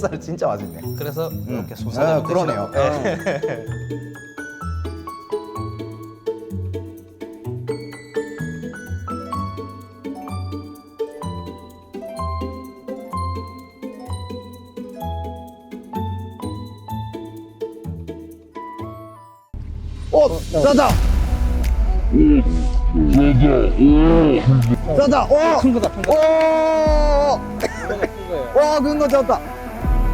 대뱃살 진짜 맛있네. 그래서 이렇게 아, 솟아내고 그러네요. 네. 오, 짜다. 짜다. 오, 큰 거다 큰 거. 거예요. 와, 큰거 잡았다.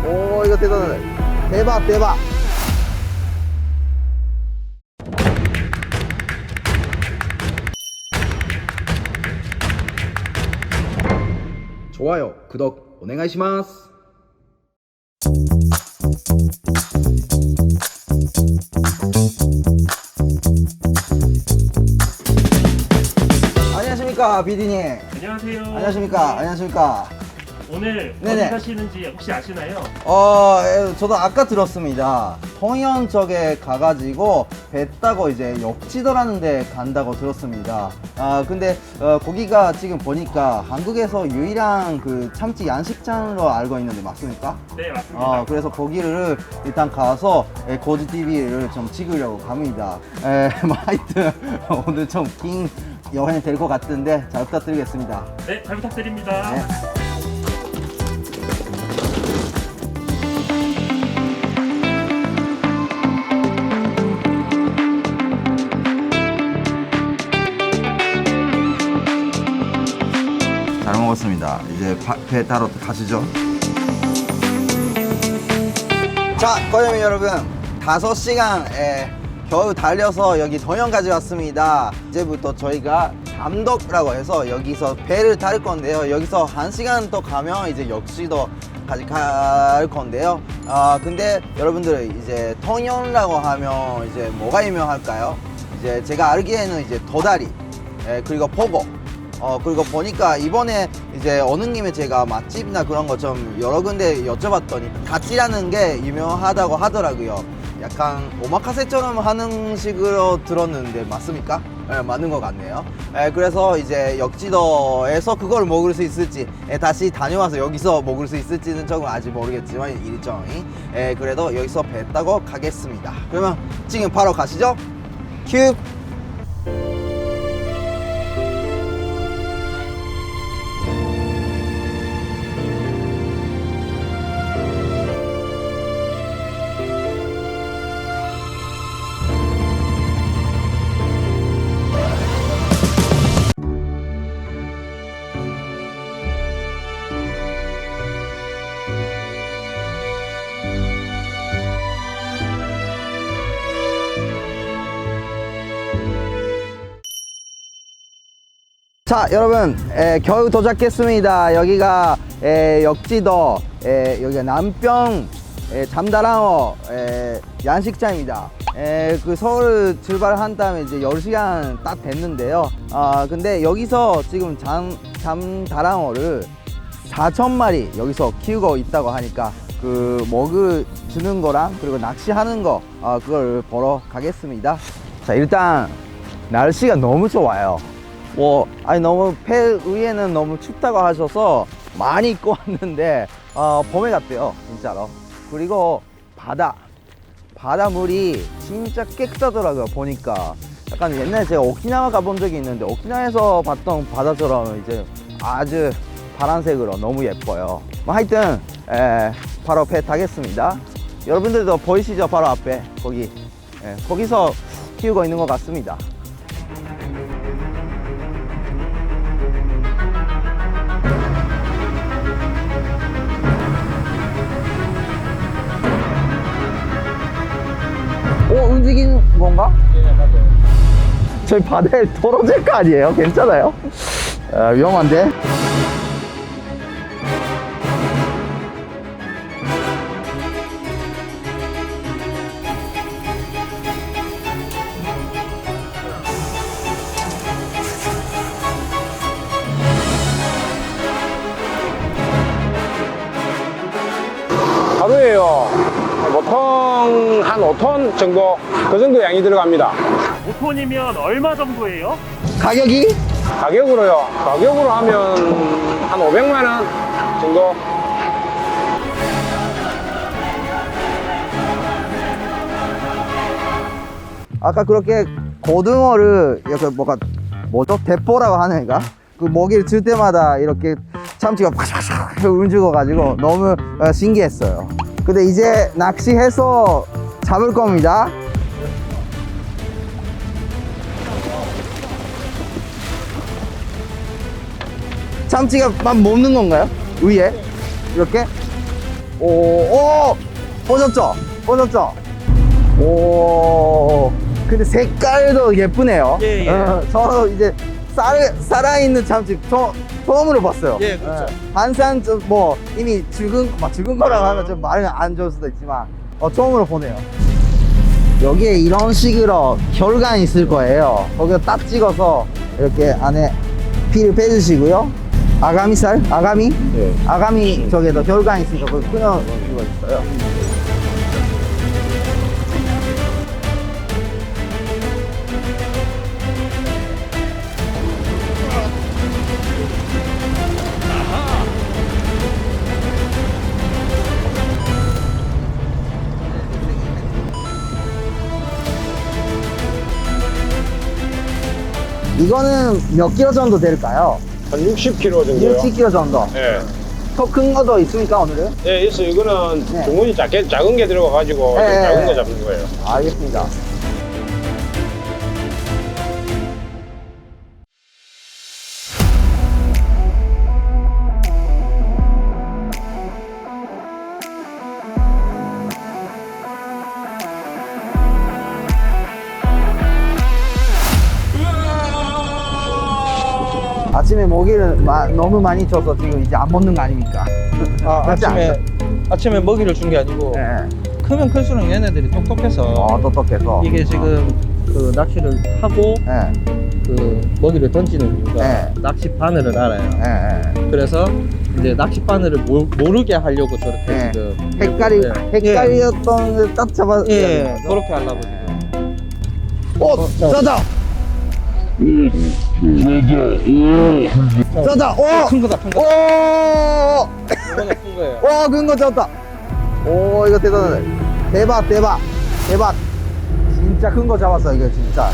오, 이거 대단하네. 대박, 대박. 좋아요, 구독, 오네가이시마스. 안녕하십니까, 비디님. 안녕하세요. 안녕하십니까, 안녕하십니까. 오늘 네네. 어디 사시는지 혹시 아시나요? 어, 에, 저도 아까 들었습니다. 통영 쪽에 가가지고 배 타고 이제 역지도라는 데 간다고 들었습니다. 아, 근데 어, 거기가 지금 보니까 한국에서 유일한 그 참치 양식장으로 알고 있는데 맞습니까? 네, 맞습니다. 어, 그래서 거기를 일단 가서 에, 고지 TV를 좀 찍으려고 갑니다. 에, 뭐 하여튼 오늘 좀 긴 여행 될 것 같은데 잘 부탁드리겠습니다. 네, 잘 부탁드립니다. 네. 배 타러 가시죠. 자, 고양이 여러분, 5시간 에, 겨우 달려서 여기 동영까지 왔습니다. 이제부터 저희가 감독이라고 해서 여기서 배를 탈 건데요. 여기서 1시간 더 가면 이제 역시도 까지 갈 건데요. 아, 근데 여러분들 이제 통영이라고 하면 이제 뭐가 유명할까요? 이제 제가 알기에는 이제 도다리, 에, 그리고 포고, 어 그리고 보니까 이번에 이제 어느 김에 제가 맛집이나 그런 거 좀 여러 군데 여쭤봤더니 갓지라는 게 유명하다고 하더라고요. 약간 오마카세처럼 하는 식으로 들었는데 맞습니까? 네, 맞는 것 같네요. 예, 그래서 이제 역지도에서 그걸 먹을 수 있을지 예, 다시 다녀와서 여기서 먹을 수 있을지는 조금 아직 모르겠지만 일정이 예, 그래도 여기서 배 타고 가겠습니다. 그러면 지금 바로 가시죠. 큐. 자 여러분 에, 겨우 도착했습니다. 여기가 에, 역지도 에, 여기가 남평 에, 잠다랑어 에, 양식장입니다. 에, 그 서울 출발한 다음에 이제 10시간 딱 됐는데요. 아 근데 여기서 지금 잠, 잠다랑어를 4천 마리 여기서 키우고 있다고 하니까 그 먹을 주는 거랑 그리고 낚시하는 거 아, 그걸 보러 가겠습니다. 자 일단 날씨가 너무 좋아요 뭐 아니 너무 배 위에는 너무 춥다고 하셔서 많이 입고 왔는데 어, 봄에 같대요 진짜로. 그리고 바다. 바닷물이 진짜 깨끗하더라고요 보니까. 약간 옛날에 제가 오키나와 가본 적이 있는데 오키나와에서 봤던 바다처럼 이제 아주 파란색으로 너무 예뻐요. 뭐 하여튼 에, 바로 배 타겠습니다. 여러분들도 보이시죠? 바로 앞에 거기. 에, 거기서 키우고 있는 것 같습니다 어, 움직인 건가? 네, 맞아요. 저희 바다에 떨어질 거 아니에요? 괜찮아요? 아, 위험한데? 바로예요. 버터. 아, 한 5톤 정도 그 정도 양이 들어갑니다. 5톤이면 얼마 정도예요? 가격이 가격으로요. 가격으로 하면 한 500만 원 정도. 아까 그렇게 고등어를 이렇게 뭐가 뭐죠? 대포라고 하는 애가 그 먹이를 줄 때마다 이렇게 참치가 팍팍팍 움직여 가지고 너무 어, 신기했어요. 근데 이제 낚시해서 잡을 겁니다. 참치가 막 먹는 건가요? 위에 이렇게 오, 오, 보셨죠? 보셨죠? 오, 근데 색깔도 예쁘네요. 예, 예. 어, 저 이제 살, 살아있는 참치 저, 처음으로 봤어요. 예, 그렇죠. 한산 좀뭐 이미 죽은, 막 죽은 거라고 하면 좀 말이 안 좋을 수도 있지만 어, 처음으로 보네요. 여기에 이런 식으로 결관이 있을 거예요. 거기다 딱 찍어서 이렇게 안에 피를 빼주시고요. 아가미살? 아가미? 네. 아가미 쪽에도 결관이 있으니까 그걸 끊어주고 있어요. 이거는 몇 킬로 정도 될까요? 한 60kg 정도요. 60킬로 정도. 예. 더큰 거도 있습니까, 오늘은? 예, 있어. 이거는 네. 주문이 작게, 작은 게 들어가 가지고 네. 작은 거 잡는 거예요. 알겠습니다. 아침에 모기를 마- 너무 많이 줘서 지금 이제 안 먹는 거 아닙니까? 아, 그렇지 아침에 않죠? 아침에 먹이를 준 게 아니고 네. 크면 클수록 얘네들이 똑똑해서 어, 똑똑해서. 이게 지금 그 낚시를 하고 네. 그 먹이를 던지는 이유가 네. 낚시 바늘을 알아요. 네. 네. 그래서 이제 낚시 바늘을 모, 모르게 하려고 저렇게 네. 지금 헷갈리, 예. 헷갈렸던 걸딱 잡아. 예, 예, 그렇게 하려고 지금. 오, 짜 자! 짜자! 오! 큰 거다, 큰 거. 오! 이번에 큰 거예요. 와, 근거 잡았다. 오, 이거 대단하네. 대박, 대박, 대박. 진짜 큰 거 잡았어, 이거 진짜.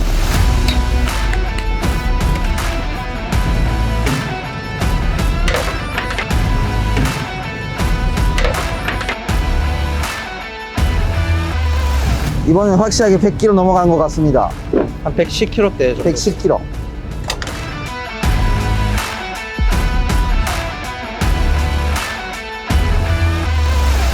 이번엔 확실하게 100kg 넘어간 것 같습니다. 한 110kg대 정도. 110kg.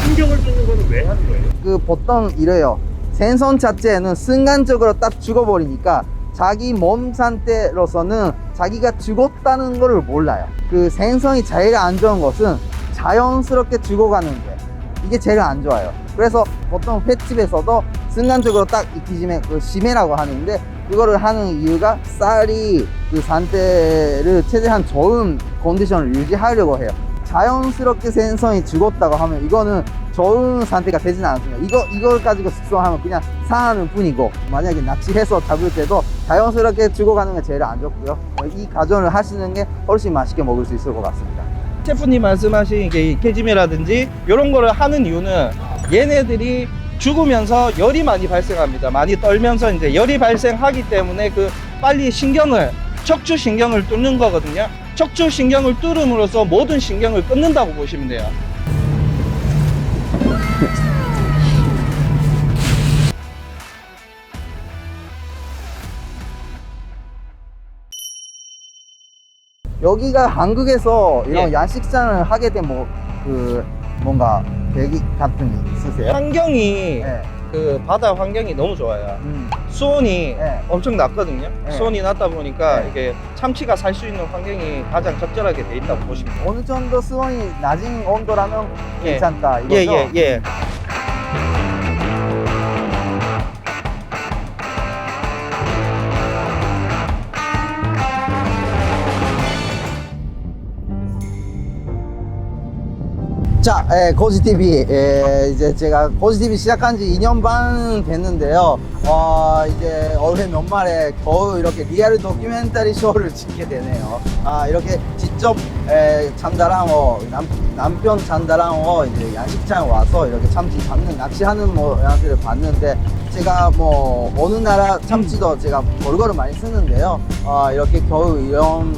신경을 쓰는 거는 왜 하는 거예요? 그 보통 이래요. 생선 자체는 순간적으로 딱 죽어버리니까 자기 몸 상태로서는 자기가 죽었다는 것을 몰라요. 그 생선이 제일 안 좋은 것은 자연스럽게 죽어가는 게 이게 제일 안 좋아요. 그래서 보통 횟집에서도 순간적으로 딱 익히지면 그 심해라고 하는데 그거를 하는 이유가 쌀이 그 상태를 최대한 좋은 컨디션을 유지하려고 해요. 자연스럽게 생선이 죽었다고 하면 이거는 좋은 상태가 되지는 않습니다. 이거 이걸 가지고 숙성하면 그냥 상하는 뿐이고 만약에 낚시해서 잡을 때도 자연스럽게 죽어가는 게 제일 안 좋고요. 이 가전을 하시는 게 훨씬 맛있게 먹을 수 있을 것 같습니다. 셰프님 말씀하신 이게 깨짐이라든지 이런 거를 하는 이유는 얘네들이 죽으면서 열이 많이 발생합니다. 많이 떨면서 이제 열이 발생하기 때문에 그 빨리 신경을 척추 신경을 뚫는 거거든요. 척추 신경을 뚫음으로써 모든 신경을 끊는다고 보시면 돼요. 여기가 한국에서 이런 예. 야식장을 하게 된 뭐 그 뭔가 계기 같은 게 있으세요? 환경이 네. 그 바다 환경이 너무 좋아요. 음. 수온이 네. 엄청 낮거든요. 네. 수온이 낮다 보니까 네. 이게 참치가 살 수 있는 환경이 가장 적절하게 돼 있다고 보시면 돼요. 어느 정도 수온이 낮은 온도라면 예. 괜찮다 이거죠? 예, 예, 예. 자, 예, 고지TV. 예, 이제 제가 고지TV 시작한 지 2년 반 됐는데요. 어, 이제 올해 연말에 겨우 이렇게 리얼 다큐멘터리 쇼를 찍게 되네요. 아, 이렇게 직접, 예, 잠다랑어, 남, 남편 잠다랑어 이제 양식장 와서 이렇게 참치 잡는, 낚시하는 모양들을 봤는데, 제가 뭐, 어느 나라 참치도 제가 골고루 많이 쓰는데요. 어, 이렇게 겨우 이런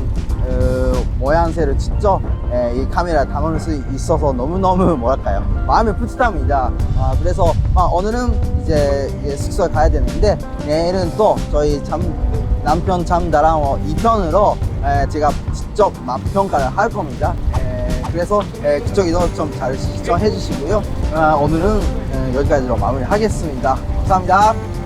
그 모양새를 직접 예, 이 카메라에 담을 수 있어서 너무너무 뭐랄까요? 마음이 뿌듯합니다. 아, 그래서 아, 오늘은 이제 이제 숙소에 가야 되는데 내일은 또 저희 참 남편 참다랑어 2편으로 예, 제가 직접 맛평가를 할 겁니다. 예, 그래서 예, 그쪽에서 좀잘 시청해 주시고요. 아, 오늘은 예, 여기까지로 마무리하겠습니다. 감사합니다